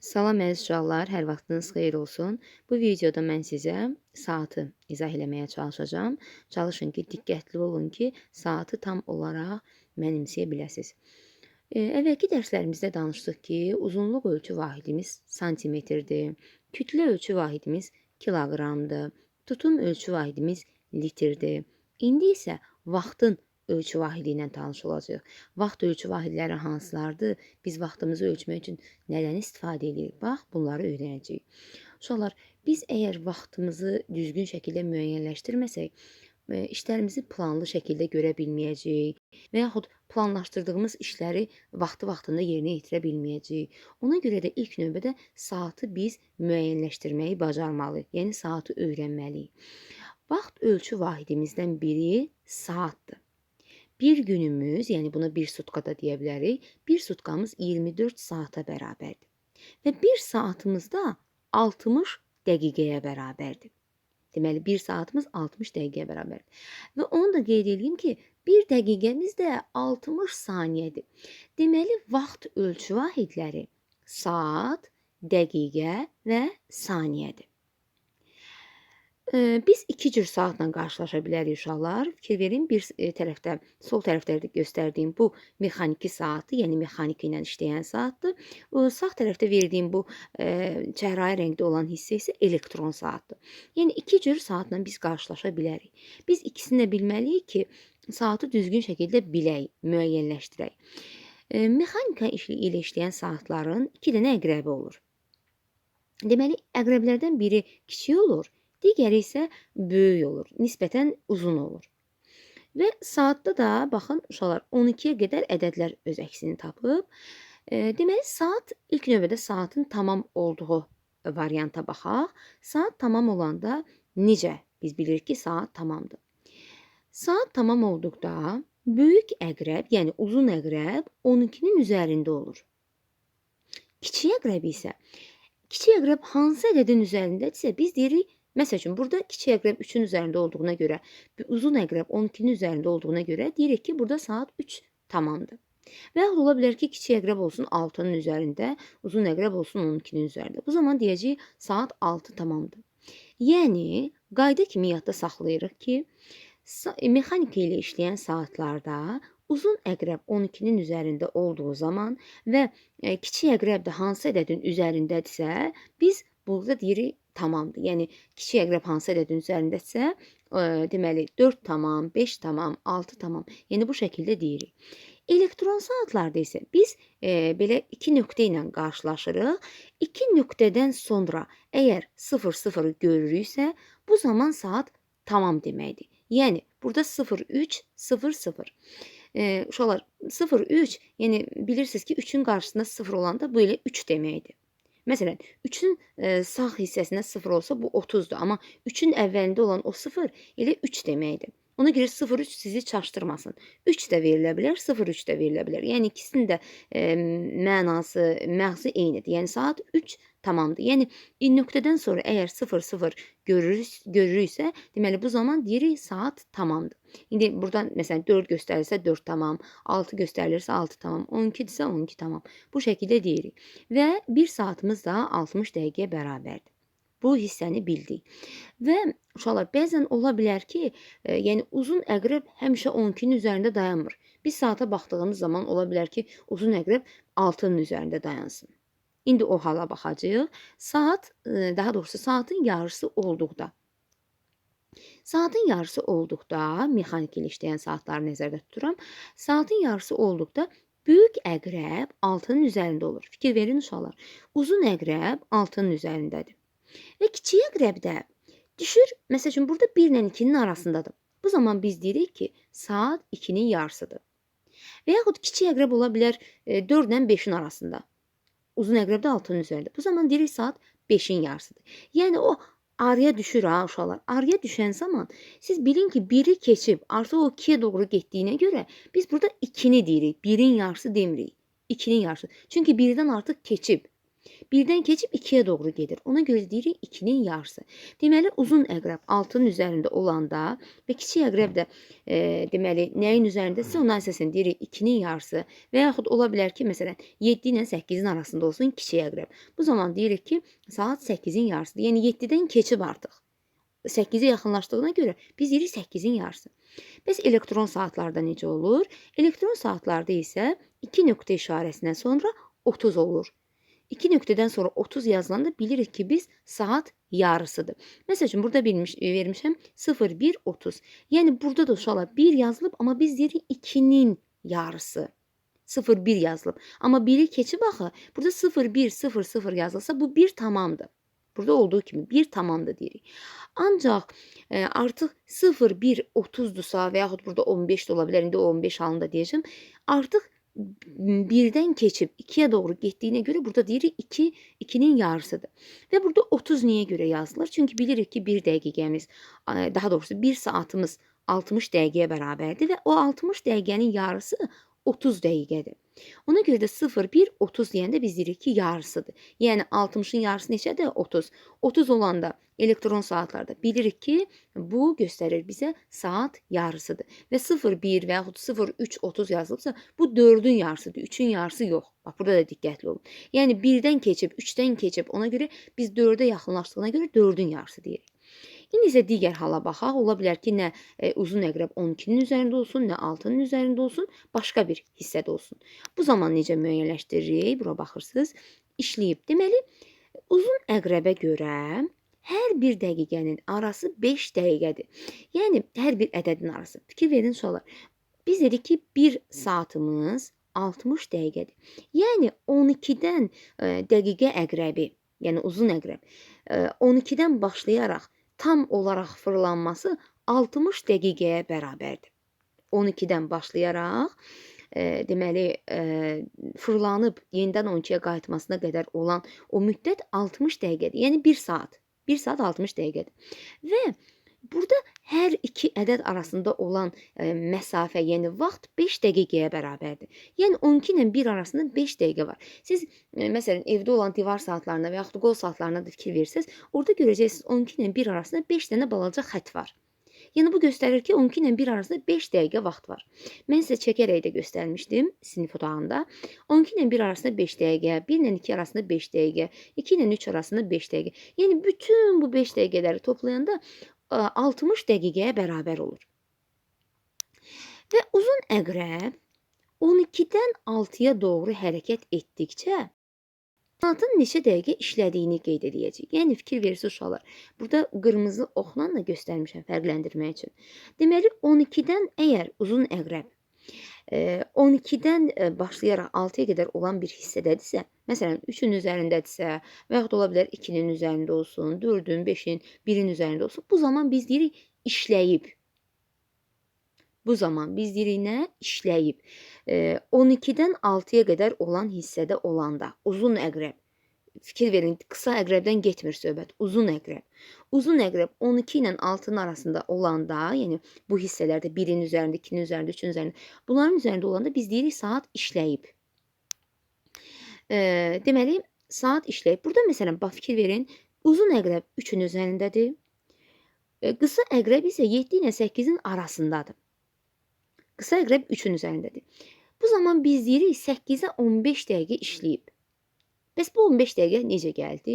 Salam əziz uşaqlar, hər vaxtınız xeyir olsun. Bu videoda mən sizə saatı izah eləməyə çalışacağam. Çalışın ki, diqqətli olun ki, saatı tam olaraq mənimsəyə biləsiniz. E, əvvəlki dərslərimizdə danışdıq ki, uzunluq ölçü vahidimiz santimetrdir, kütlə ölçü vahidimiz kiloqramdır, tutum ölçü vahidimiz litrdir. İndi isə vaxtın ölçü vahidi ilə tanış olacağıq. Vaxt ölçü vahidləri hansılardır? Biz vaxtımızı ölçmək üçün nədən istifadə edirik? Bax, bunları öyrənəcəyik. Uşaqlar, biz əgər vaxtımızı düzgün şəkildə müəyyənləşdirməsək, e, işlərimizi planlı şəkildə görə bilməyəcəyik və yaxud planlaşdırdığımız işləri vaxtı vaxtında yerinə yetirə bilməyəcəyik. Ona görə də ilk növbədə saatı biz müəyyənləşdirməyi bacarmalıyıq. Yəni saatı öyrənməliyik. Vaxt ölçü vahidimizdən biri saatdır. Bir günümüz, yəni buna bir sutka da deyə bilərik. Bir sutkamız 24 saata bərabərdir. Və 1 saatımız da 60 dəqiqəyə bərabərdir. Deməli 1 saatımız 60 dəqiqəyə bərabərdir. Və onu da qeyd edeyim ki, 1 dəqiqəmiz də 60 saniyədir. Deməli vaxt ölçü vahidləri saat, dəqiqə və saniyədir. Biz iki cür saatla qarşılaşa bilərik uşaqlar. Fikir verin, bir e, tərəfdə, sol tərəfdə göstərdiyim bu mexaniki saatdır, yəni mexanika ilə işləyən saatdır. Sağ tərəfdə verdiyim bu eee, çəhrayı rəngdə olan hissə isə elektron saatdır. Yəni iki cür saatla biz qarşılaşa bilərik. Biz ikisini də bilməliyik ki, saatı düzgün şəkildə bilək, müəyyənləşdirək. Eee, mexanika ilə işləyən saatların 2 dənə əqrəbi olur. Deməli, əqrəblərdən biri kiçik olur, digəri isə böyük olur, nisbətən uzun olur. Və saatda da baxın uşaqlar 12-yə qədər ədədlər öz əksini tapıb. E, deməli saat ilk növbədə saatın tamam olduğu varianta baxaq. Saat tamam olanda necə biz bilirik ki, saat tamamdır. Saat tamam olduqda böyük əqrəb, yəni uzun əqrəb 12-nin üzərində olur. Kiçik əqrəb isə kiçik əqrəb hansı ədədin üzərindədirsə biz deyirik Məsəl üçün burada kiçik əqrəb 3-ün üzərində olduğuna görə, uzun əqrəb 12-nin üzərində olduğuna görə deyirik ki, burada saat 3 tamamdır. Və yaxud ola bilər ki, kiçik əqrəb olsun 6-nın üzərində, uzun əqrəb olsun 12-nin üzərində. Bu zaman deyəcəyik saat 6 tamamdır. Yəni qayda kimi yadda saxlayırıq ki, mexanika ilə işləyən saatlarda uzun əqrəb 12-nin üzərində olduğu zaman və kiçik əqrəb də hansı ədədin üzərindədirsə, biz burada deyirik tamamdır. Yəni kiçik əqrəb hansı ədədin üzərindədirsə, ə, deməli 4 tamam, 5 tamam, 6 tamam. Yəni bu şəkildə deyirik. Elektron saatlarda isə biz e, belə iki nöqtə ilə qarşılaşırıq. İki nöqtədən sonra əgər 0-0 görürüksə, bu zaman saat tamam deməkdir. Yəni burada 0300. E, uşaqlar 03, yəni bilirsiniz ki, 3-ün qarşısında 0 olanda bu elə 3 deməkdir. Məsələn, 3-ün e, sağ hissəsində 0 olsa bu 30-dur, amma 3-ün əvvəlində olan o 0 elə 3 deməkdir. Ona görə 0-3 sizi çaşdırmasın. 3 də verilə bilər, 0-3 də verilə bilər. Yəni ikisinin də e, mənası, məğzi eynidir. Yəni saat 3 tamamdır. Yəni nöqtədən sonra əgər 0-0 görürük, görürüksə, deməli bu zaman deyirik saat tamamdır. İndi buradan məsələn 4 göstərilsə 4 tamam, 6 göstərilirsə 6 tamam, 12-dirsə 12 tamam. Bu şəkildə deyirik. Və 1 saatımız da 60 dəqiqəyə bərabərdir. Bu hissəni bildik. Və uşaqlar bəzən ola bilər ki, e, yəni uzun əqrəb həmişə 12-nin üzərində dayanmır. Biz saata baxdığımız zaman ola bilər ki, uzun əqrəb 6-nın üzərində dayansın. İndi o hala baxacağıq. Saat, e, daha doğrusu saatın yarısı olduqda Saatın yarısı olduqda, mexanik ilə işləyən saatları nəzərdə tuturam. Saatın yarısı olduqda böyük əqrəb 6-nın üzərində olur. Fikir verin uşaqlar. Uzun əqrəb 6-nın üzərindədir. Və kiçik əqrəbdə düşür, məsəl üçün burada 1 ilə 2-nin arasındadır. Bu zaman biz deyirik ki, saat 2-nin yarısıdır. Və yaxud kiçik əqrəb ola bilər 4 ilə 5-in arasında. Uzun əqrəb də 6-nın üzərində. Bu zaman deyirik saat 5-in yarısıdır. Yəni o araya düşür ha uşaqlar. Araya düşən zaman siz bilin ki, biri keçib, artıq o 2-yə doğru getdiyinə görə biz burada 2-ni deyirik. 1-in yarısı demirik. 2-nin yarısı. Çünki 1-dən artıq keçib. Birdən keçib 2-yə doğru gedir. Ona görə deyirik 2-nin yarısı. Deməli uzun əqrəb 6-nın üzərində olanda və kiçik əqrəb də e, deməli nəyin üzərindəsə ona əsasən deyirik 2-nin yarısı və yaxud ola bilər ki, məsələn 7 ilə 8-in arasında olsun kiçik əqrəb. Bu zaman deyirik ki, saat 8-in yarısıdır. Yəni 7-dən keçib artıq. 8-ə yaxınlaşdığına görə biz deyirik 8-in yarısı. Bəs elektron saatlarda necə olur? Elektron saatlarda isə 2 nöqtə işarəsindən sonra 30 olur. 2 nöqtədən sonra 30 yazılanda bilirik ki, biz saat yarısıdır. Məsəl üçün burada bilmiş vermişəm 01:30. Yəni burada da uşaqlar 1 yazılıb, amma biz deyirik 2-nin yarısı. 01 yazılıb. Amma 1-i keçib axı. Burada 01:00 yazılsa bu 1 tamamdır. Burada olduğu kimi 1 tamamdır deyirik. Ancaq e, artıq 01:30-dursa və yaxud burada 15 də ola bilər. İndi o 15 halında deyəcəm. Artıq birdən keçib 2-yə doğru getdiyinə görə burada deyirik 2 2-nin yarısıdır. Və burada 30 niyə görə yazılır? Çünki bilirik ki, 1 dəqiqəmiz, daha doğrusu 1 saatımız 60 dəqiqəyə bərabərdir və o 60 dəqiqənin yarısı 30 dəqiqədir. Ona görə də 01:30 deyəndə biz deyirik ki, yarısıdır. Yəni 60-ın yarısı neçədir? 30. 30 olanda elektron saatlarda bilirik ki, bu göstərir bizə saat yarısıdır. Və 01 və yaxud 03:30 yazılıbsa, bu 4-ün yarısıdır, 3-ün yarısı yox. Bax burada da diqqətli olun. Yəni 1-dən keçib, 3-dən keçib, ona görə biz 4-ə yaxınlaşdığına görə 4-ün yarısı deyirik. İndi isə digər hala baxaq. Ola bilər ki, nə e, uzun əqrəb 12-nin üzərində olsun, nə 6-nın üzərində olsun, başqa bir hissədə olsun. Bu zaman necə müəyyənləşdiririk? Bura baxırsınız. İşləyib. Deməli, uzun əqrəbə görə hər bir dəqiqənin arası 5 dəqiqədir. Yəni hər bir ədədin arası. Fikir verin uşaqlar. Biz dedik ki, 1 saatımız 60 dəqiqədir. Yəni 12-dən e, dəqiqə əqrəbi, yəni uzun əqrəb, e, 12-dən başlayaraq tam olaraq fırlanması 60 dəqiqəyə bərabərdir. 12-dən başlayaraq e, deməli e, fırlanıb yenidən 12-yə qayıtmasına qədər olan o müddət 60 dəqiqədir. Yəni 1 saat. 1 saat 60 dəqiqədir. Və burada hər iki ədəd arasında olan e, məsafə, yəni vaxt 5 dəqiqəyə bərabərdir. Yəni 12 ilə 1 arasında 5 dəqiqə var. Siz e, məsələn evdə olan divar saatlarına və yaxud qol saatlarına da fikir versəz, orada görəcəksiniz 12 ilə 1 arasında 5 dənə balaca xətt var. Yəni bu göstərir ki, 12 ilə 1 arasında 5 dəqiqə vaxt var. Mən sizə çəkərək də göstərmişdim sinif otağında. 12 ilə 1 arasında 5 dəqiqə, 1 ilə 2 arasında 5 dəqiqə, 2 ilə 3 arasında 5 dəqiqə. Yəni bütün bu 5 dəqiqələri toplayanda 60 dəqiqəyə bərabər olur. Və uzun əqrəb 12-dən 6-ya doğru hərəkət etdikcə saatın neçə dəqiqə işlədiyini qeyd edəcəyik. Yəni fikir verirsiniz uşaqlar. Burada qırmızı oxla da göstərmişəm fərqləndirmək üçün. Deməli 12-dən əgər uzun əqrəb e, 12-dən e, başlayaraq 6-ya qədər olan bir hissədədirsə, məsələn 3-ün üzərindədirsə və yaxud ola bilər 2-nin üzərində olsun, 4-ün, 5-in, 1-in üzərində olsun, bu zaman biz deyirik işləyib. Bu zaman biz deyirik nə? İşləyib. E, 12-dən 6-ya qədər olan hissədə olanda uzun əqrəb fikir verin, qısa əqrəbdən getmir söhbət. Uzun əqrəb. Uzun əqrəb 12 ilə 6-nın arasında olanda, yəni bu hissələrdə 1-in üzərində, 2-nin üzərində, 3-ün üzərində, bunların üzərində olanda biz deyirik saat işləyib. E, deməli, saat işləyib. Burada məsələn, bax fikir verin, uzun əqrəb 3-ün üzərindədir. E, qısa əqrəb isə 7 ilə 8-in arasındadır. Qısa əqrəb 3-ün üzərindədir. Bu zaman biz deyirik 8-ə 15 dəqiqə işləyib. Bəs bu 15 dəqiqə necə gəldi?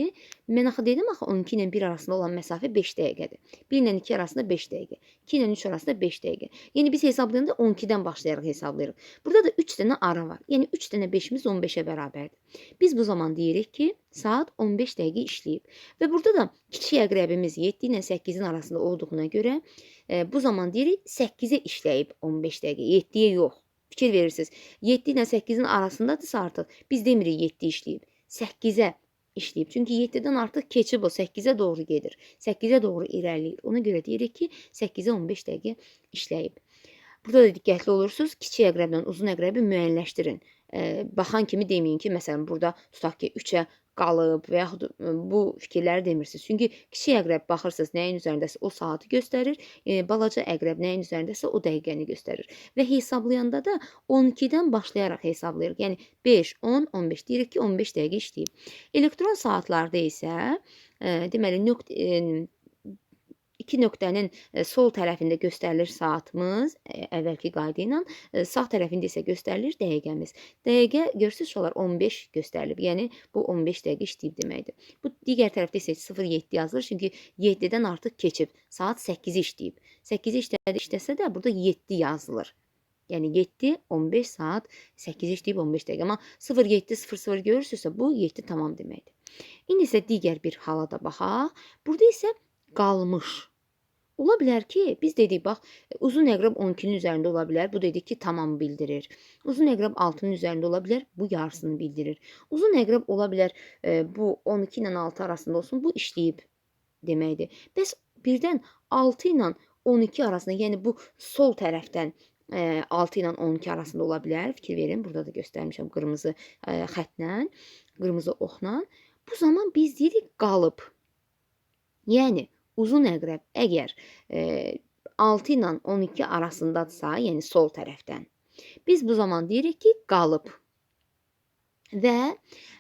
Mən axı dedim axı 12 ilə 1 arasında olan məsafə 5 dəqiqədir. 1 ilə 2 arasında 5 dəqiqə. 2 ilə 3 arasında 5 dəqiqə. Yəni biz hesablayanda 12-dən başlayaraq hesablayırıq. Burada da 3 dənə ara var. Yəni 3 dənə 5-imiz 15-ə bərabərdir. Biz bu zaman deyirik ki, saat 15 dəqiqə işləyib. Və burada da kiçik əqrəbimiz 7 ilə 8-in arasında olduğuna görə e, bu zaman deyirik 8-ə işləyib 15 dəqiqə, 7-yə yox. Fikir verirsiniz. 7 ilə 8-in arasındadırsa artıq biz demirik 7 işləyib. 8-ə işləyib. Çünki 7-dən artıq keçib o 8-ə doğru gedir. 8-ə doğru irəliləyir. Ona görə deyirik ki, 8-ə 15 dəqiqə işləyib. Burada da diqqətli olursunuz. Kiçik əqrəblə uzun əqrəbi müəyyənləşdirin. eee, baxan kimi deməyin ki, məsələn, burada tutaq ki, 3-ə qalıb və yaxud bu fikirləri demirsiniz. Çünki kiçik əqrəb baxırsınız nəyin üzərindəsə o saatı göstərir, eee, balaca əqrəb nəyin üzərindəsə o dəqiqəni göstərir və hesablayanda da 12-dən başlayaraq hesablayırıq. Yəni 5, 10, 15 deyirik ki, 15 dəqiqə işləyib. Elektron saatlarda isə, eee, deməli nöqt eee, 2 nöqtənin sol tərəfində göstərilir saatımız, əvvəlki qayda ilə, sağ tərəfində isə göstərilir dəqiqəmiz. Dəqiqə görürsüz uşaqlar 15 göstərilib. Yəni bu 15 dəqiqə işləyib deməkdir. Bu digər tərəfdə isə 07 yazılır, çünki 7-dən artıq keçib. Saat 8-i işləyib. 8-i işlədi işləsə də burada 7 yazılır. Yəni 7, 15 saat 8 işləyib 15 dəqiqə. Amma 07:00 görürsünüzsə bu 7 tamam deməkdir. İndi isə digər bir hala da baxaq. Burada isə qalmış. Ola bilər ki, biz dedik bax, uzun əqrəb 12-nin üzərində ola bilər. Bu dedik ki, tamam bildirir. Uzun əqrəb 6-nın üzərində ola bilər. Bu yarısını bildirir. Uzun əqrəb ola bilər, eee, bu 12 ilə 6 arasında olsun. Bu işləyib deməkdir. Bəs birdən 6 ilə 12 arasında, yəni bu sol tərəfdən, eee, 6 ilə 12 arasında ola bilər. Fikir verin, burada da göstərmişəm qırmızı, eee, xəttlə, qırmızı oxla. Bu zaman biz deyirik qalıb. Yəni uzun əqrəb əgər, eee, 6 ilə 12 arasındadırsa, yəni sol tərəfdən, biz bu zaman deyirik ki, qalıb. Və,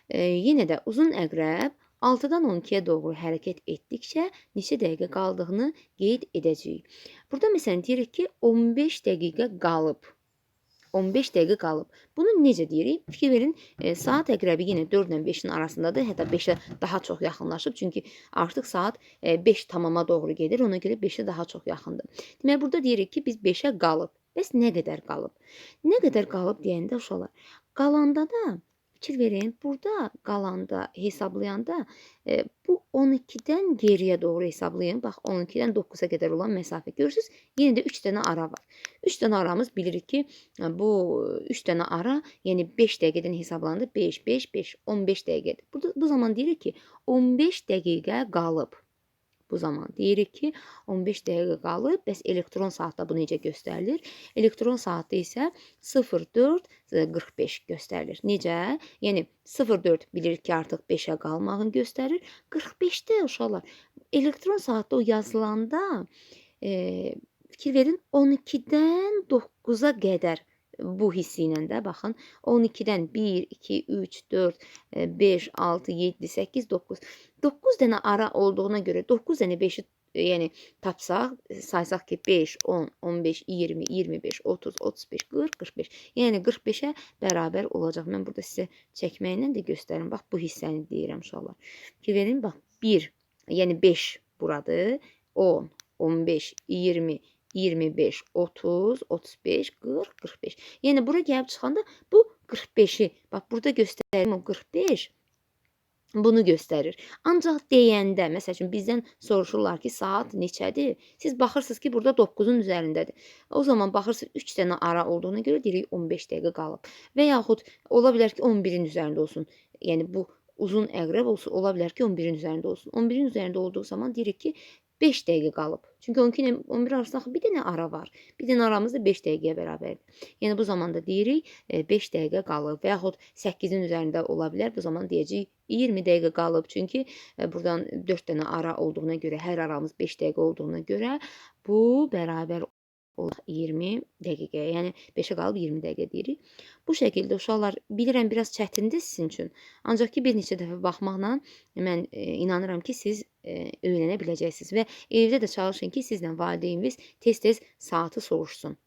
eee, yenə də uzun əqrəb 6-dan 12-yə doğru hərəkət etdikcə neçə dəqiqə qaldığını qeyd edəcəyik. Burada məsələn deyirik ki, 15 dəqiqə qalıb. 15 dəqiqə qalıb. Bunu necə deyirik? Fikir verin, eee, saat əqrəbi yenə 4 ilə 5-in arasındadır. Hətta 5-ə daha çox yaxınlaşıb. Çünki artıq saat, eee, 5 tamama doğru gedir. Ona görə 5-ə daha çox yaxındır. Deməli burada deyirik ki, biz 5-ə qalıb. Bəs nə qədər qalıb? Nə qədər qalıb deyəndə uşaqlar, qalanda da fikir verin, burada qalanda, hesablayanda, eee, bu 12-dən geriyə doğru hesablayın. Bax 12-dən 9-a qədər olan məsafə. Görürsüz, yenə də 3 dənə ara var. 3 dənə aramız bilirik ki, bu 3 dənə ara, yəni 5 dəqiqədən hesablananda 5, 5, 5, 15 dəqiqədir. Burada bu zaman deyirik ki, 15 dəqiqə qalıb. Bu zaman deyirik ki, 15 dəqiqə qalıb. Bəs elektron saatda bu necə göstərilir? Elektron saatda isə 04:45 göstərilir. Necə? Yəni 04 bilirik ki, artıq 5-ə qalmağını göstərir. 45-də uşaqlar, elektron saatda o yazılanda, eee, fikir verin 12-dən 9-a qədər bu hissi ilə də baxın, 12-dən 1, 2, 3, 4, eee, 5, 6, 7, 8, 9. 9 dənə ara olduğuna görə 9 dənə 5-i, yəni tapsaq, saysaq ki, 5, 10, 15, 20, 25, 30, 35, 40, 45. Yəni 45-ə bərabər olacaq. Mən burada sizə çəkməklə də göstərim. Bax bu hissəni deyirəm uşaqlar. Fikir verin, bax 1, yəni 5 buradır. 10, 15, 20, 25, 30, 35, 40, 45. Yəni bura gəlib çıxanda bu 45-i, bax burada göstərim o 45 bunu göstərir. Ancaq deyəndə, məsəl üçün bizdən soruşurlar ki, saat neçədir? Siz baxırsınız ki, burada 9-un üzərindədir. O zaman baxırsınız 3 dənə ara olduğuna görə deyirik 15 dəqiqə qalıb. Və yaxud ola bilər ki, 11-in üzərində olsun. Yəni bu uzun əqrəb olsun, ola bilər ki, 11-in üzərində olsun. 11-in üzərində olduğu zaman deyirik ki, 5 dəqiqə qalıb. Çünki 12 ilə 11 arasında bir dənə ara var. Bir dənə aramız da 5 dəqiqəyə bərabərdir. Yəni bu zamanda deyirik, eee, 5 dəqiqə qalıb və yaxud 8-in üzərində ola bilər. Bu zaman deyəcəyik 20 dəqiqə qalıb. Çünki, eee, burdan 4 dənə ara olduğuna görə, hər aramız 5 dəqiqə olduğuna görə bu bərabər olur 20 dəqiqəyə. Yəni 5-ə qalıb 20 dəqiqə deyirik. Bu şəkildə uşaqlar, bilirəm biraz çətindir sizin üçün. Ancaq ki, bir neçə dəfə baxmaqla mən, eee, inanıram ki, siz, eee, öyrənə biləcəksiniz və evdə də çalışın ki, sizlə valideyniniz tez-tez saatı soruşsun.